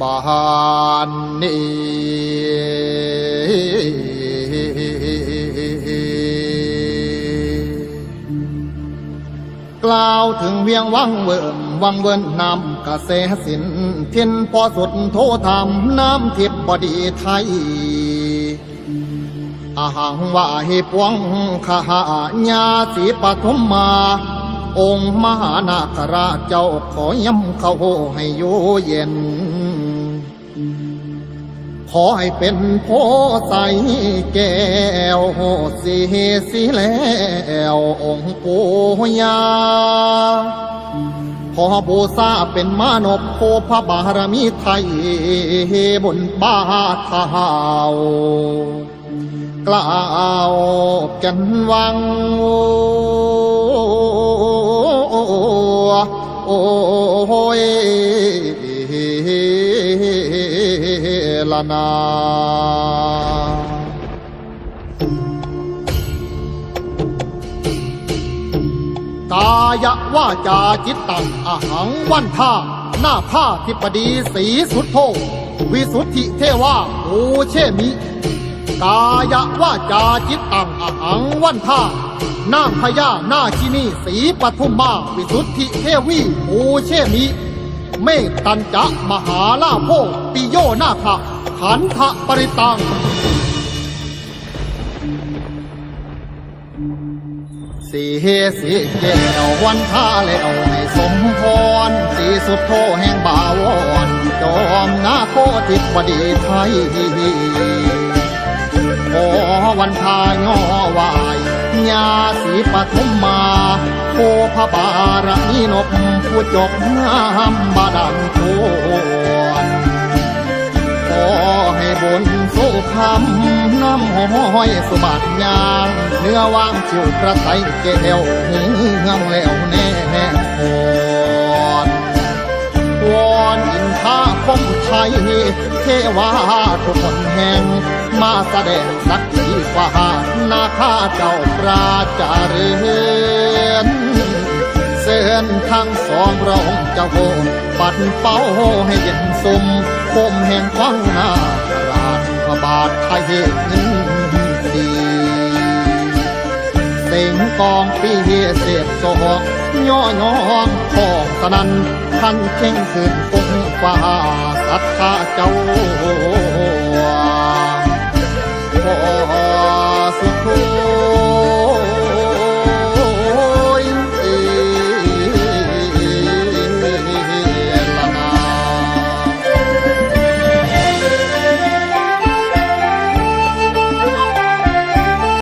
บานนี้กล่าวถึงเวียงวังเวิมวังเวินนำกระแสสินเทียนพอสุดโทธรรมน้ำทิพย์บดีไทยอาหังว่าหิปวงขหาญาสีปฐมมา องค์มหานาคราชเจ้าขอย้ำเขาให้อยู่เย็น ขอให้เป็นโพใสแก้วสีสีแล้วองค์ปู่ยา ขอบูชาเป็นมานพโพพระบารมีไทยบนบาเท้ากล่าวกันวังโอ้ย ลนากายว่าจาจิตตังอหังวันท่าหน้าท่าทิปดีสีสุดโทวิสุทธิเทวาโอเชมิ กายว่าจาจิตตังอหังวันท่านางพญาหน้าชินีสีปทุมมา วิสุทธิเทวีโอเชมิ เมตตัญจะมหาลาโภปิโยนาคขันธปริตัง สีเฮสีแก้ววันท่าแล้วให้สมพร สีสุดโทแห่งบาวรจอมนาโคติบดีไทยขอวันทายอ ญาสีปฐมมาโคพระบารมีนบผู้จบงามบาดันโคนขอให้บนโสุคำน้ำห้อยสบัดยางเนื้อว่างชิวกระไตเกลียวเฮืองแล้วแน่โค เทวาทุกคนแห่ง มาแสดงสักทีว่านาข้าเจ้าปราจาเรือนเส้นทั้งสองพระองค์เจ้าโหปัดเป้าให้เย็นสุมคมแห่งฟังหน้าราชบาทไทยเงินดี สียงกองปีเสียดสอกย่อยองของสนันท่านเข่งขึ้นองฟ้าศัทธาเจ้า